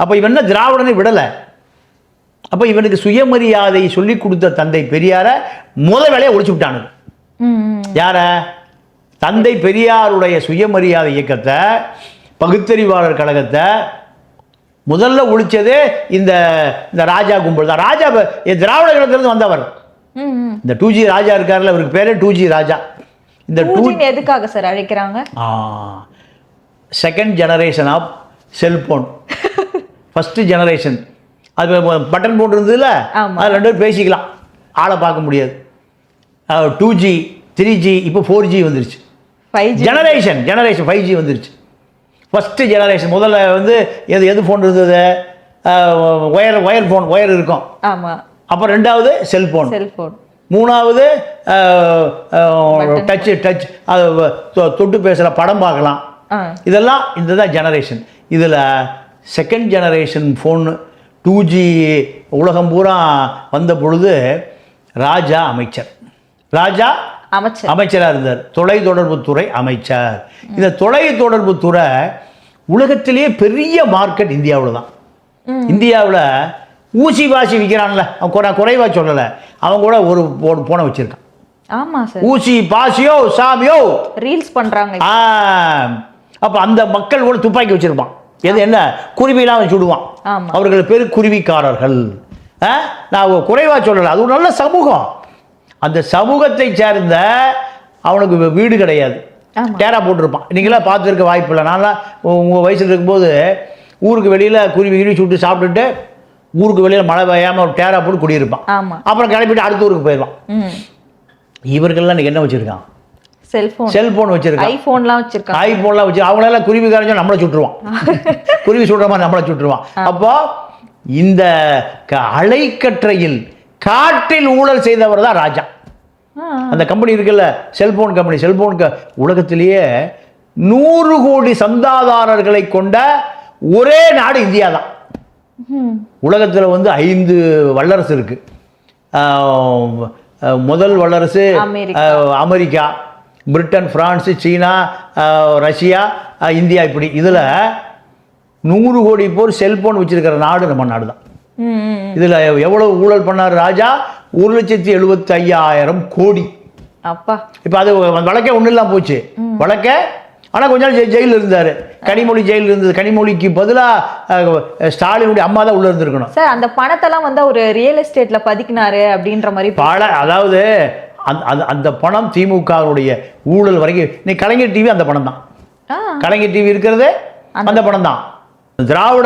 அப்போ இவன் என்ன திராவிடனை விடலை? அப்போ இவனுக்கு சுயமரியாதை சொல்லி கொடுத்த தந்தை பெரியார முத வேலையை ஒழிச்சு விட்டானுங்க. யார? தந்தை பெரியாருடைய சுயமரியாதை இயக்கத்தை பகுத்தறிவாளர் கழகத்தை முதல்ல ஒழிச்சதே இந்த இந்த ராஜா கும்பல் தான். ராஜா திராவிட கழகத்திலிருந்து வந்தவர். இந்த டூ ஜி ராஜா இருக்கார்ல அவருக்கு பேரே டூ ஜி ராஜா. இந்த டூ எதுக்காக சார் அழைக்கிறாங்க? Second generation of cellphone first generation அது பட்டன் போட்டு இருந்ததுல. அது ரெண்டு பேரும் பேசிக்கலாம். ஆளை பார்க்க முடியாது. டூ ஜி த்ரீ ஜி இப்போ ஃபோர் ஜி வந்துருச்சு. Five generation generation five G வந்துருச்சு. ஃபஸ்ட்டு ஜெனரேஷன் முதல்ல வந்து எது எது ஃபோன் இருந்தது? ஒயர் ஒயர் ஃபோன் ஒயர் இருக்கும். ஆமா. அப்போ ரெண்டாவது செல்ஃபோன் செல்போன் மூணாவது டச் டச் தொட்டு பேசுகிற படம் பார்க்கலாம். இதெல்லாம் இந்த தான் ஜெனரேஷன் இதில் second generation phone two G உலகம் பூரா வந்த பொழுது ராஜா அமைச்சர். ராஜா அமைச்சர். அமைச்சராக இருந்தார். தொலைத்தொடர்புத்துறை அமைச்சர். இந்த தொலைத்தொடர்புத்துறை உலகத்திலேயே பெரிய மார்க்கெட் இந்தியாவில் தான். இந்தியாவில் ஊசி வாசி விற்கிறான்ல அவன் குறை குறைவாக சொல்லலை. அவன் கூட ஒரு போனை வச்சுருக்கான். ஆமா சார். ஊசி பாசியோ சாமியோ. ரீல்ஸ் பண்றாங்க. ஆ அப்போ அந்த மக்கள் கூட துப்பாக்கி வச்சிருப்பான். எது என்ன? குருவிலாம் விடுவான். ஆமா. அவர்கள் பேர் குருவிக்காரர்கள்? நான் குறைவா சொல்லலை. அது ஒரு நல்ல சமூகம். அந்த சமூகத்தை சேர்ந்த அவனுக்கு வீடு கிடையாது. டேரா போட்டிருப்பான். நீங்களாம் பார்த்துருக்க வாய்ப்பு இல்லை. நான்லாம் உங்கள் வயசில் இருக்கும்போது ஊருக்கு வெளியில் குருவி கிருவி சுட்டு சாப்பிட்டுட்டு ஊருக்கு வெளியில் மழை பெய்யாமல் ஒரு டேரா போட்டு குடியிருப்பான். அப்புறம் கிளம்பிட்டு அடுத்த ஊருக்கு போயிடுவான். இவர்கள்லாம் என்ன வச்சுருக்கான்? செல்போன் செல்போன் வச்சுருக்கான் ஐபோன்லாம் வச்சிருக்காங்க. ஐபோன்லாம் வச்சு அவங்களெல்லாம் குருவி காரஞ்சா நம்மளை சுட்டுருவான். குருவி சுடுற மாதிரி நம்மளை சுட்டுருவான். அப்போ இந்த அலைக்கற்றையில் காட்டில் ஊழல் செய்தவர் தான் ராஜா. அந்த கம்பெனி இருக்குல்ல செல்போன் கம்பெனி செல்போன் க உலகத்திலேயே நூறு கோடி சந்தாதாரர்களை கொண்ட ஒரே நாடு இந்தியா தான். உலகத்தில் வந்து ஐந்து வல்லரசு இருக்கு. ஆஹ் அஹ் முதல் வல்லரசு அமெரிக்கா. பிரிட்டன் பிரான்ஸு சீனா ரஷ்யா இந்தியா இப்படி. இதில் நூறு கோடி பேர் செல்போன் வச்சிருக்கிற நாடு நம்ம நாடு தான். இதில் எவ்வளவு ஊழல் பண்ணார் ராஜா? ஒரு லட்சத்தி எழுபத்தி ஐயாயிரம் கோடி. அப்பா. இப்போ அது வழக்கே ஒன்றும் இல்லாம போச்சு. வழக்க ஆனால் கொஞ்ச நாள் ஜெயிலில் இருந்தார். கனிமொழி ஜெயிலில் இருந்தது. கனிமொழிக்கு பதிலாக ஸ்டாலினுடைய அம்மா தான் உள்ளே இருந்திருக்கணும். சார் அந்த பணத்தெல்லாம் வந்து ஒரு ரியல் எஸ்டேட்ல பதுக்கினாரு அப்படின்ற மாதிரி பல அதாவது அந்த அந்த- அந்த பணம் திமுகவுடைய ஊழல் வரைக்கும் நீ கலைஞர் டிவி அந்த பணம் தான் கலைஞர் டிவி இருக்கிறது அந்த பணம் தான் திராவிட